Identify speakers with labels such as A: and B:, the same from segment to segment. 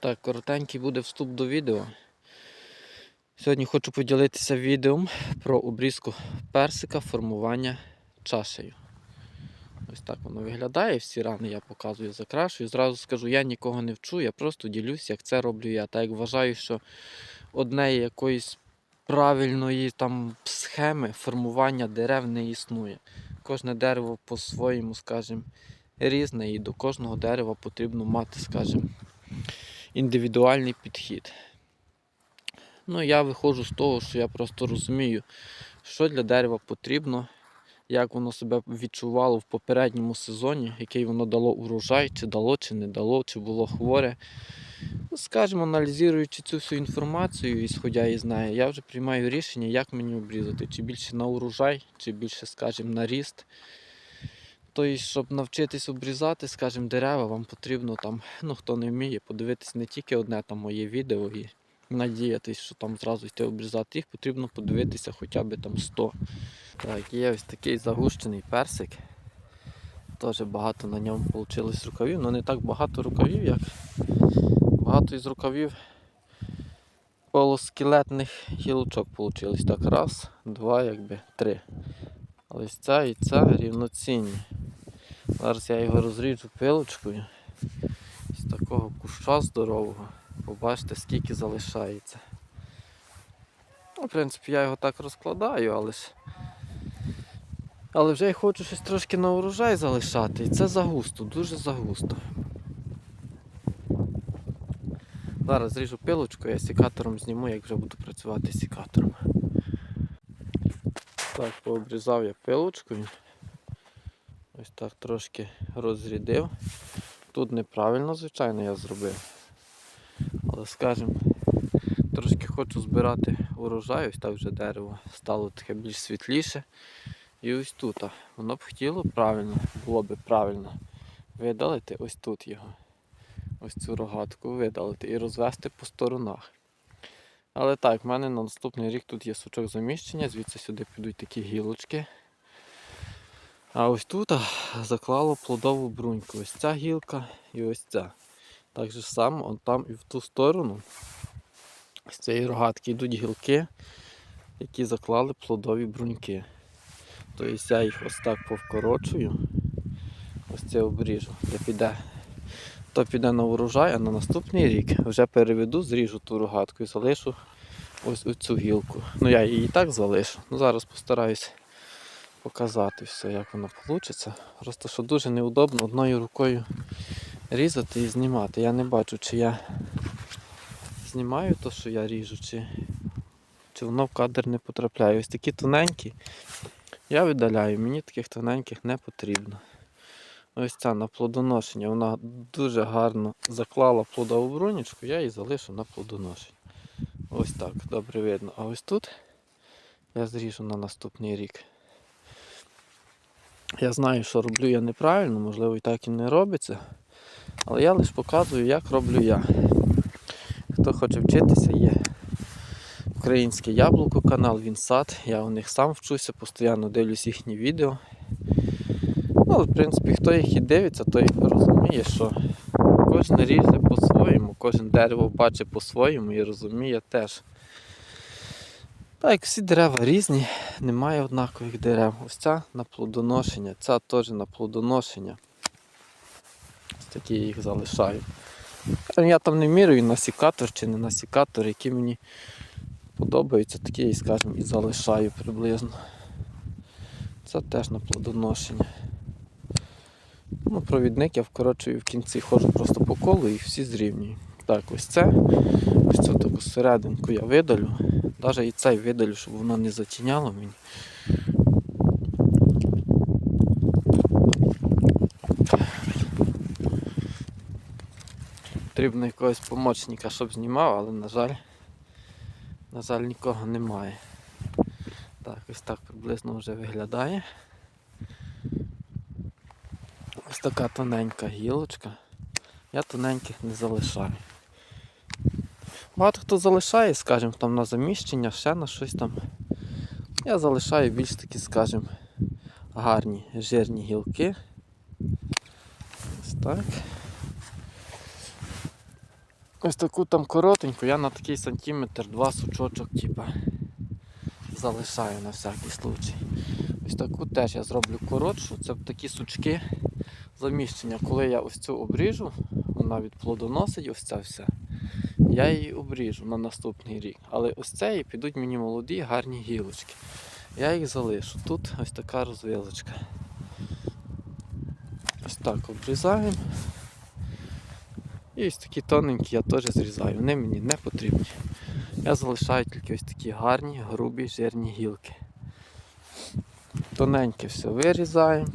A: Так, коротенький буде вступ до відео. Сьогодні хочу поділитися відео про обрізку персика формування чашею. Ось так воно виглядає. Всі рани я показую, закрашую. Зразу скажу, я нікого не вчу, я просто ділюсь, як це роблю я. Так як вважаю, що однієї якоїсь правильної там схеми формування дерев не існує. Кожне дерево по-своєму, скажімо, різне, і до кожного дерева потрібно мати, скажімо, індивідуальний підхід. Ну, я виходжу з того, що я просто розумію, що для дерева потрібно, як воно себе відчувало в попередньому сезоні, який воно дало урожай, чи дало, чи не дало, чи було хворе. Ну, скажімо, аналізуючи цю всю інформацію, ісходя із неї, я вже приймаю рішення, як мені обрізати, чи більше на урожай, чи більше, скажімо, на ріст. Тобто, щоб навчитись обрізати, скажімо, дерева, вам потрібно там, ну хто не вміє, подивитись не тільки одне там моє відео і надіятись, що там зразу йти обрізати. Їх потрібно подивитися хоча б там 100. Так, є ось такий загущений персик. Теж багато на ньому вийшло рукавів, але не так багато рукавів, як багато із рукавів полускелетних гілочок вийшло. Так, раз, два, якби, три. Але ця і ця рівноцінні. Зараз я його розріжу пилочкою з такого куща здорового. Побачите, скільки залишається. Ну, в принципі, я його так розкладаю, але ж. Але вже я хочу щось трошки на урожай залишати. І це загусто, дуже загусто. Зараз зріжу пилочку, я сікатором зніму, як вже буду працювати з сікатором. Так, пообрізав я пилочкою. Ось так трошки розрядив. Тут неправильно, звичайно, я зробив. Але скажімо, трошки хочу збирати урожай, ось так вже дерево стало таке більш світліше. І ось тут. Воно б хотіло правильно, було б правильно видалити ось тут його. Ось цю рогатку видалити і розвести по сторонах. Але так, в мене на наступний рік тут є сучок заміщення, звідси сюди підуть такі гілочки. А ось тут заклало плодову бруньку. Ось ця гілка і ось ця. Так же само, он там і в ту сторону з цієї рогатки йдуть гілки, які заклали плодові бруньки. Тобто я їх ось так повкорочую, ось це обріжу, де піде. То піде на урожай, а на наступний рік вже переведу, зріжу ту рогатку і залишу ось цю гілку. Ну я її і так залишу. Ну Зараз постараюсь показати все, як воно вийде. Просто що дуже неудобно одною рукою різати і знімати. Я не бачу, чи я знімаю те, що я ріжу, чи, чи воно в кадр не потрапляє. Ось такі тоненькі. Я видаляю, мені таких тоненьких не потрібно. Ось ця на плодоношення, вона дуже гарно заклала плодову брунічку, я її залишу на плодоношення. Ось так, добре видно. А ось тут я зріжу на наступний рік. Я знаю, що роблю я неправильно, можливо і так і не робиться. Але я лише показую, як роблю я. Хто хоче вчитися, є українське яблуко канал, він сад. Я у них сам вчуся, постійно дивлюсь їхні відео. Ну, в принципі, хто їх і дивиться, той розуміє, що кожен ріже по-своєму, кожен дерево бачить по-своєму і розуміє теж. Так, як всі дерева різні, немає однакових дерев. Ось ця на плодоношення, ця теж на плодоношення. Ось такі я їх залишаю. Я там не міряю насікатор чи не насікатор, які мені подобаються, такі, скажімо, і залишаю приблизно. Це теж на плодоношення. Ну, Провідник я вкорочую в кінці, ходжу просто по колу і всі зрівнюю. Так, ось це. Ось цю таку серединку я видалю. Навіть і цей видалю, щоб воно не затіняло мені. Потрібно якогось помічника, щоб знімав, але на жаль, на жаль, нікого немає. Так, ось так приблизно вже виглядає. Ось така тоненька гілочка. Я тоненьких не залишаю. Багато хто залишає, скажімо, там на заміщення, ще на щось там. Я залишаю більш такі, скажімо, гарні жирні гілки. Ось так. ось таку там коротеньку, я на такий сантиметр два сучочок типа, залишаю на всякий случай. Ось таку теж я зроблю коротшу. Це такі сучки заміщення. Коли я ось цю обріжу, вона відплодоносить ось це все. Я її обріжу на наступний рік. Але ось цієї підуть мені молоді гарні гілочки. Я їх залишу. Тут ось така розвилочка. Ось так обрізаємо. І ось такі тоненькі я теж зрізаю. Вони мені не потрібні. Я залишаю тільки ось такі гарні, грубі, жирні гілки. Тоненьке все вирізаємо.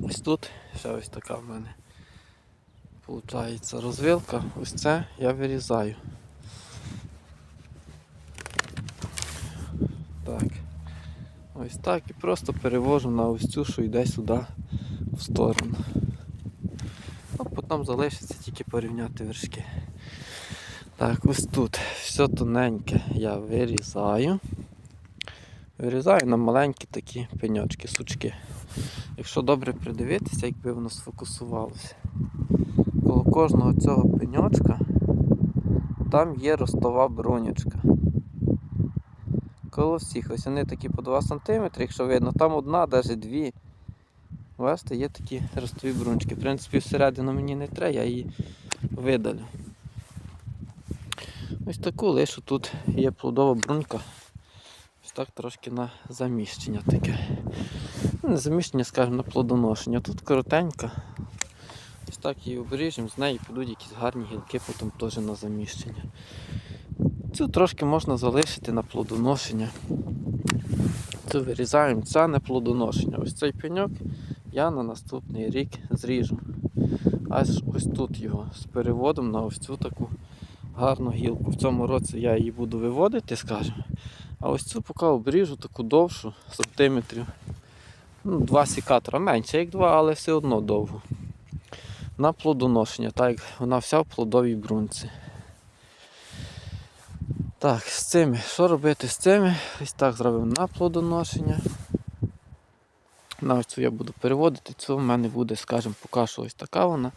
A: Ось тут ще ось така в мене виходить розвилка. Ось це я вирізаю. Так. Ось так і просто перевожу на ось цю, що йде сюди в сторону. А потім залишиться тільки порівняти вершки. Так, ось тут все тоненьке я вирізаю. Вирізаю на маленькі такі пеньочки, сучки. Якщо добре придивитися, якби воно сфокусувалося. Коло кожного цього пеньочка там є ростова бронячка. Коло всіх, ось вони такі по 2 см, якщо видно, там одна, навіть дві. Бачите, є такі ростові брунчики. В принципі, всередину мені не треба, я її видалю. Ось таку лишу тут є плодова брунька. Ось так трошки на заміщення таке. Ну, Не заміщення, скажімо, на плодоношення. Тут коротенька. Ось так її обріжемо, з неї підуть якісь гарні гілки, потім теж на заміщення. Цю трошки можна залишити на плодоношення. Цю вирізаємо, це не плодоношення. Ось цей пеньок я на наступний рік зріжу. Аж ось тут його з переводом на ось цю таку гарну гілку. В цьому році я її буду виводити, скажімо. А ось цю поки обріжу таку довшу, сантиметрів. Ну, два сікатора, менше як два, але все одно довго. На плодоношення, так як вона вся в плодовій брунці. Так, з цими, що робити з цими? Ось так зробимо на плодоношення. На ось цю я буду переводити, цю в мене буде, скажімо, поки що ось така вона.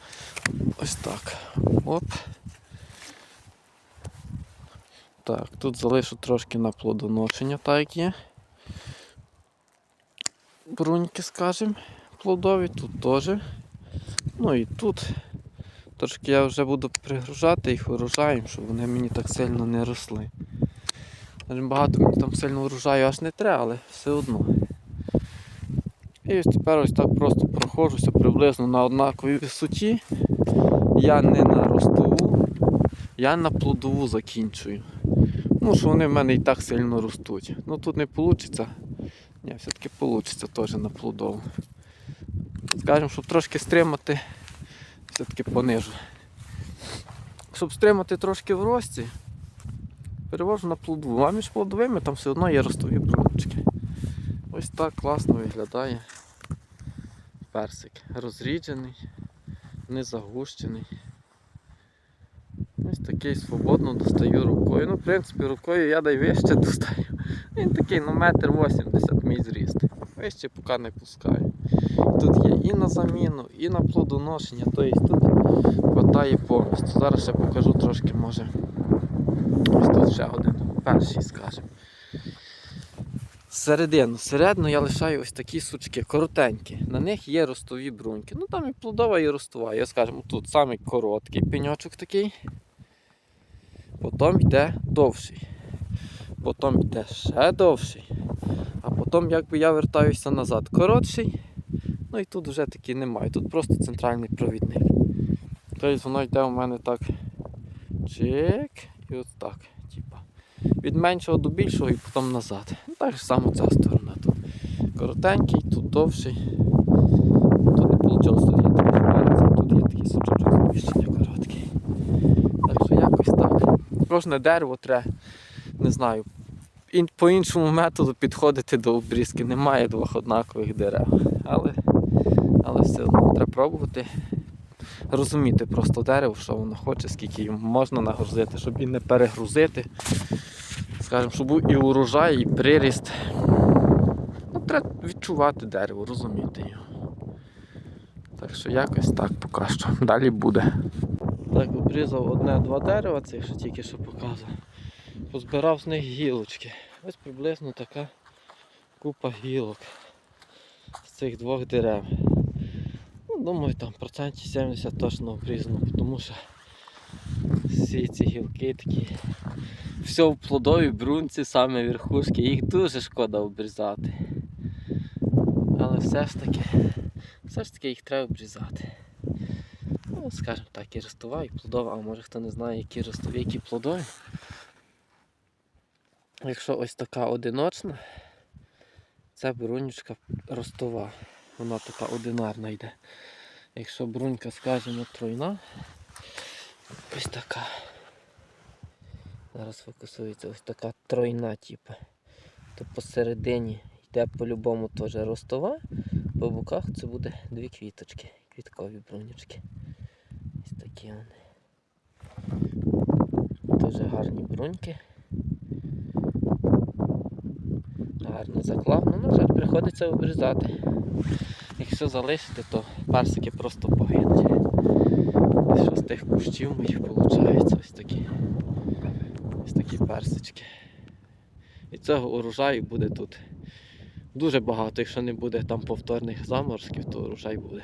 A: Ось так. Оп. Так, тут залишу трошки на плодоношення, так як є. Бруньки, скажімо, плодові, тут теж. Ну і тут трошки я вже буду пригружати їх урожаєм, щоб вони мені так сильно не росли. Багато мені там сильно урожаю аж не треба, але все одно. І ось тепер ось так просто проходжуся приблизно на однаковій висоті. Я не на ростову, я на плодову закінчую. Ну, що вони в мене і так сильно ростуть. Ну тут не вийде. Ні, все-таки вийде теж на плодову. Скажімо, щоб трошки стримати, все-таки понижу. Щоб стримати трошки в рості, перевожу на плодову. А між плодовими там все одно є ростові бруночки. Ось так класно виглядає персик. Розріджений, не загущений. Ось такий свободно достаю рукою. Ну, в принципі, рукою я дай вище достаю. Він такий, ну, метр 80 мій зріст. Вище поки не пускаю. Тут є і на заміну, і на плодоношення, тобто тут хватає повністю. Зараз ще покажу трошки, може. Ось тут ще один, перший, скажімо. Середину. Середину я лишаю ось такі сучки, коротенькі. На них є ростові бруньки. Ну там і плодова, і ростова. Я скажімо, тут самий короткий пеньочок такий. Потім йде довший. Потім йде ще довший. А потім якби я вертаюся назад. Коротший. Ну і тут вже таки немає. Тут просто центральний провідник. Тобто воно йде у мене так. Чик. І от так. Типа. Від меншого до більшого і потім назад. Ну, Так само ця сторона. Тут коротенький, тут довший. Тут не вийшло, тут є перець, тут є такий сучочок зміщення короткий. Так що якось так. Кожне дерево треба, не знаю, по іншому методу підходити до обрізки. Немає двох однакових дерев. Але, пробувати. Розуміти просто дерево, що воно хоче, скільки йому можна нагрузити, щоб і не перегрузити. Скажімо, щоб був і урожай, і приріст. Ну, треба відчувати дерево, розуміти його. Так що якось так поки що. Далі буде. Так, обрізав одне-два дерева, цих що тільки що показував. Позбирав з них гілочки. Ось приблизно така купа гілок з цих двох дерев. Думаю, там процентів 70 точно обрізано, тому що всі ці гілки такі. Все в плодовій брунці, саме верхушки, їх дуже шкода обрізати. Але все ж таки, все ж таки їх треба обрізати. Ну, скажімо так, і ростова, і плодова, а може хто не знає, які ростові, які плодові. Якщо ось така одиночна, це брунючка ростова. Вона така одинарна йде. Якщо брунька, скажімо, тройна, ось така. Зараз фокусується ось така тройна, типу. То посередині йде по-любому теж ростова, по боках це буде дві квіточки, квіткові брунючки. Ось такі вони. Дуже гарні бруньки. Гарно заклав. Ну, на приходиться обрізати. Якщо залишити, то персики просто погинуть. Що з тих кущів моїх виходить ось такі. Ось такі персички. І цього урожаю буде тут дуже багато. Якщо не буде там повторних заморозків, то урожай буде.